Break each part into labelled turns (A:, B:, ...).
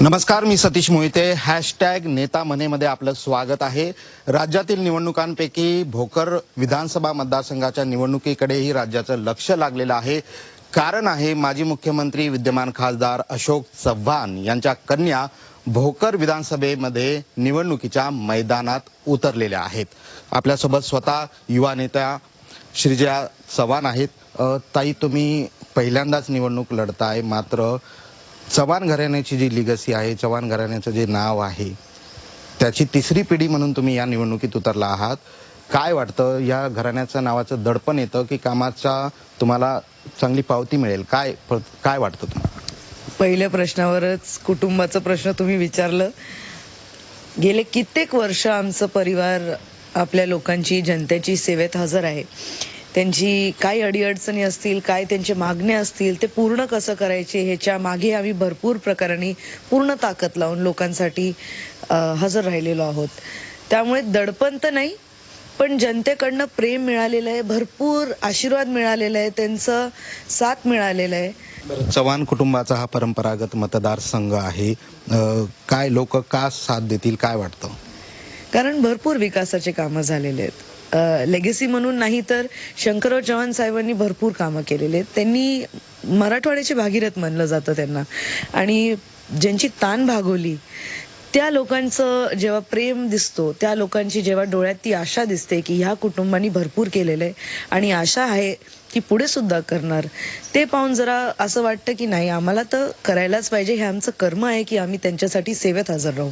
A: नमस्कार मी सतीश मोहिते. हॅशटॅग नेता मनेमध्ये आपलं स्वागत आहे. राज्यातील निवडणुकांपैकी भोकर विधानसभा मतदारसंघाच्या निवडणुकीकडेही राज्याचं लक्ष लागलेलं आहे. कारण आहे माजी मुख्यमंत्री विद्यमान खासदार अशोक चव्हाण यांच्या कन्या भोकर विधानसभेमध्ये निवडणुकीच्या मैदानात उतरलेल्या आहेत. आपल्यासोबत स्वतः युवा नेत्या श्रीजया चव्हाण आहेत. ताई तुम्ही पहिल्यांदाच निवडणूक लढताय. मात्र चव्हाण घराण्याची जी लिगसी आहे चव्हाण घराण्याचं जे नाव आहे त्याची तिसरी पिढी म्हणून तुम्ही या निवडणुकीत उतरला आहात. काय वाटतं? या घराण्याचं नावाचं दडपण येतं की कामाचा तुम्हाला चांगली पावती मिळेल? काय काय वाटतं तुम्हाला?
B: पहिल्या प्रश्नावरच कुटुंबाचा प्रश्न तुम्ही विचारलं. गेले कित्येक वर्ष आमचं परिवार आपल्या लोकांची जनतेची सेवेत हजर आहे. त्यांची काय अडीअडचणी असतील काय त्यांचे मागणे असतील ते पूर्ण कसं करायचे ह्याच्या मागे आम्ही भरपूर प्रकाराने पूर्ण ताकद लावून लोकांसाठी हजर राहिलेलो आहोत. त्यामुळे दडपण तर नाही पण जनतेकडनं प्रेम मिळालेलं आहे भरपूर आशीर्वाद मिळालेला आहे त्यांचं साथ मिळालेलं आहे.
A: चव्हाण कुटुंबाचा हा परंपरागत मतदारसंघ आहे. काय लोक का साथ देतील काय वाटतं?
B: कारण भरपूर विकासाचे कामं झालेले आहेत. लेगेसी म्हणून नाही तर शंकरराव चव्हाण साहेबांनी भरपूर कामं केलेले. आहेत त्यांनी मराठवाड्याचे भागीरथ मानलं जातं त्यांना. आणि ज्यांची ताण भागवली त्या लोकांचं जेव्हा प्रेम दिसतो त्या लोकांची जेव्हा डोळ्यात ती आशा दिसते की ह्या कुटुंबांनी भरपूर केलेलं आहे आणि आशा आहे की पुढे सुद्धा करणार ते पाहून जरा असं वाटतं की नाही आम्हाला तर करायलाच पाहिजे. हे आमचं कर्म आहे की आम्ही त्यांच्यासाठी सेवेत हजर राहू.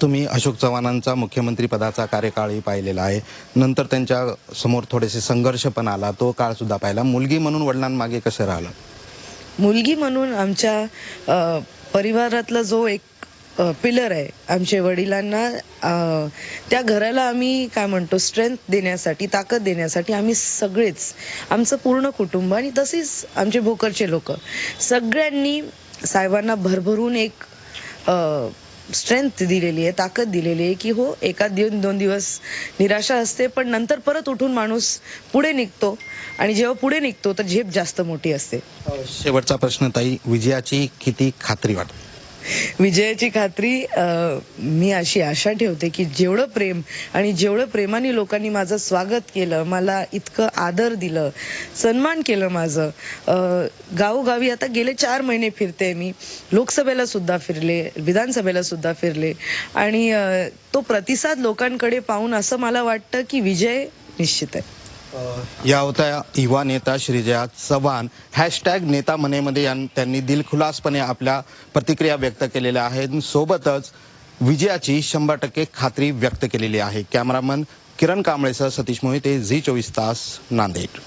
A: तुम्ही अशोक चव्हाणांचा मुख्यमंत्री पदाचा कार्यकाळही पाहिलेला आहे. नंतर त्यांच्यासमोर थोडेसे संघर्ष पण आला. तो काळ सुद्धा पाहिला. मुलगी म्हणून वडिलांमागे कसं राहिलं?
B: मुलगी म्हणून आमच्या परिवारातला जो एक पिलर आहे आमच्या वडिलांना त्या घराला आम्ही काय म्हणतो स्ट्रेंथ देण्यासाठी ताकद देण्यासाठी आम्ही सगळेच आमचं पूर्ण कुटुंब आणि तसेच आमचे भोकरचे लोक सगळ्यांनी साहेबांना भरभरून एक स्ट्रेंथ दिलेली आहे ताकद दिलेली आहे की हो एका दिन दोन दिवस निराशा असते पण नंतर परत उठून माणूस पुढे निघतो आणि जेव्हा पुढे निघतो तर झेप जास्त मोठी असते.
A: शेवटचा प्रश्न ताई विजयाची किती खात्री वाटते?
B: विजयाची खात्री मी अशी आशा ठेवते की जेवढं प्रेम आणि जेवढं प्रेमाने लोकांनी माझं स्वागत केलं मला इतकं आदर दिलं सन्मान केलं माझं गावोगावी आता गेले चार महिने फिरते मी. लोकसभेला सुद्धा फिरले विधानसभेला सुद्धा फिरले आणि तो प्रतिसाद लोकांकडे पाहून असं मला वाटतं की विजय निश्चित आहे.
A: या होत्या युवा नेता श्रीजया चव्हाण. हॅशटॅग नेता मनेमध्ये यां- त्यांनी दिलखुलासपणे आपल्या प्रतिक्रिया व्यक्त केलेल्या आहेत. सोबतच विजयाची शंभर टक्के खात्री व्यक्त केलेली आहे. कॅमेरामन किरण कांबळेसह सतीश मोहिते झी चोवीस तास नांदेड.